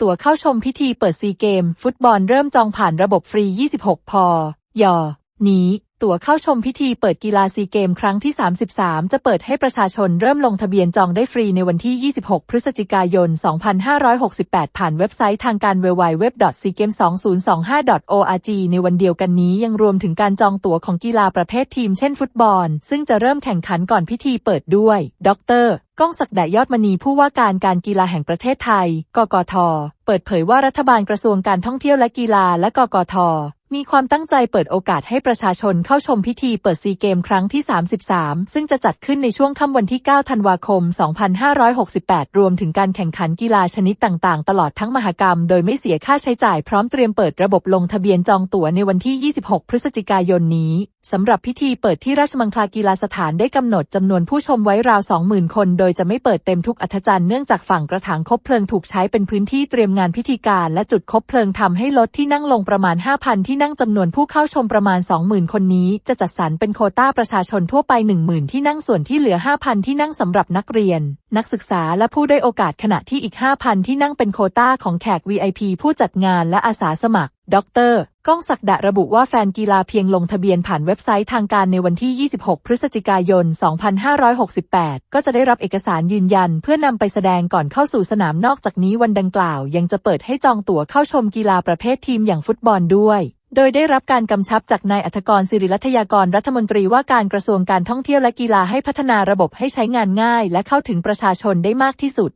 ตั๋วเข้าชมพิธีเปิดซีเกม ฟุตบอลเริ่มจองผ่านระบบฟรี 26 พอยอนี้ ตั๋วเข้าชมพิธีเปิดกีฬาซีเกมครั้งที่ 33 จะเปิดให้ประชาชนเริ่มลงทะเบียนจองได้ฟรีในวันที่ 26 พฤศจิกายน 2568 ผ่านเว็บไซต์ทางการ www.seagame2025.org ในวันเดียวกันนี้ยังรวมถึงการจองตั๋วของกีฬาประเภททีมเช่นฟุตบอล ซึ่งจะเริ่มแข่งขันก่อนพิธีเปิดด้วย ดรก้องศักดายอดมณีผู้ว่าการการกีฬาแห่งประเทศไทย กกท เปิดเผยว่ารัฐบาลกระทรวงการท่องเที่ยวและกีฬาและกกท มีความตั้งใจเปิดโอกาสให้ประชาชนเข้าชมพิธีเปิดซีเกมครั้งที่ 33 ซึ่งจะจัดขึ้นในช่วงค่ำวันที่ 9 ธันวาคม 2568 รวมถึงการแข่งขันกีฬาชนิดต่างๆ ตลอดทั้งมหกรรม โดยไม่เสียค่าใช้จ่ายพร้อมเตรียมเปิดระบบลงทะเบียนจองตั๋วในวันที่ 26 พฤศจิกายนนี้ สำหรับพิธีเปิดที่ราชมังคลากีฬาสถานได้กำหนดจำนวนผู้ชมไว้ราว20,000 คน โดยจะไม่เปิดเต็มทุกอัธจันทร์เนื่องจากฝั่งกระถางคบเพลิงถูกใช้เป็นพื้นที่เตรียมงานพิธีการและจุดคบเพลิงทำให้ลดที่นั่งลงประมาณ 5,000 ที่นั่งจำนวนผู้เข้าชมประมาณ 20,000 คนนี้ จะจัดสรรเป็นโคต้าประชาชนทั่วไป 10,000 ที่นั่งส่วนที่เหลือ 5,000 ที่นั่งสำหรับนักเรียน นักศึกษาและผู้ได้โอกาสขณะที่อีก 5,000 ที่นั่งเป็นโคต้าของแขก VIP ผู้จัดงานและอาสาสมัคร ดรก้องศักดะระบุว่าแฟนกีฬาเพียงลงทะเบียนผ่านเว็บไซต์ทางการในวันที่ 26 พฤศจิกายน 2568 ก็จะได้รับเอกสารยืนยันเพื่อนำไปแสดงก่อนเข้าสู่สนามนอกจากนี้วันดังกล่าว ยังจะเปิดให้จองตั๋วเข้าชมกีฬาประเภททีมอย่างฟุตบอลด้วย โดยได้รับการกำชับจากนายอัธกรศิริรัตยากรรัฐมนตรีว่าการกระทรวงการท่องเที่ยวและกีฬาให้พัฒนาระบบให้ใช้งานง่าย และเข้าถึงประชาชนได้มากที่สุด